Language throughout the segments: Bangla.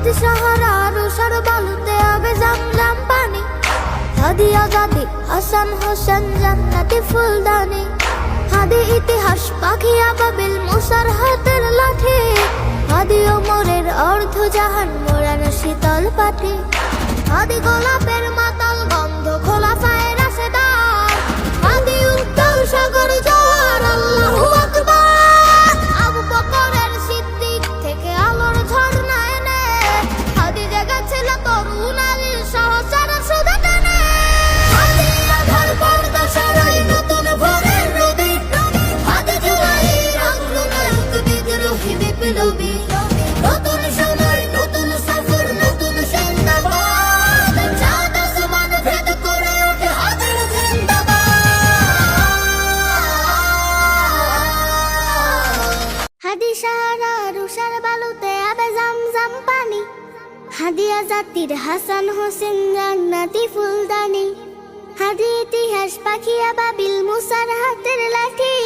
হাদি সাহারা রুষার বালুতে আবে জামজাম পানি। হাদি আজাদি হাসান হোসেন জান্নাতি ফুলদানি। হাদি ইতিহাস পাখি আবাবিল মুসার হাতের লাঠি। হাদি ওমরের অর্ধ জাহান মোড়ানো শীতল পাটি। হাদি গোলাপের তরুণ আলীর সহসার রুষার বালুতে হাদিয়া জাতির হাসান হোসেন, জান্নাতি ফুলদানি। হাদি ইতিহাস পাখিয়া বাবিল মুসার হাতের লাঠি।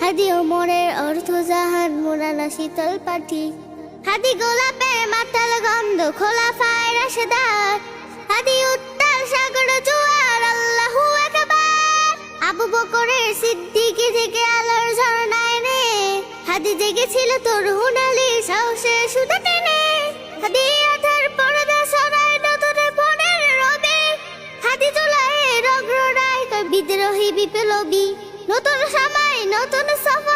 হাদি ওমরের অর্থ জাহান মোরানা শীতল পাঠি। হাদি গোলাপের মাতাল গন্ধ খোলা ফায় রাশেদার। হাদি উত্তাল সাগর জোয়ার, আল্লাহু আকবার। আবু বকরের সিদ্দিকি থেকে আলোর ঝর্ণায় নে হাদি জেগেছিল তোর হুনালি সাহসে সুদা বিদ্রোহী বিপ্লবী নতুন সময় নতুন সফর।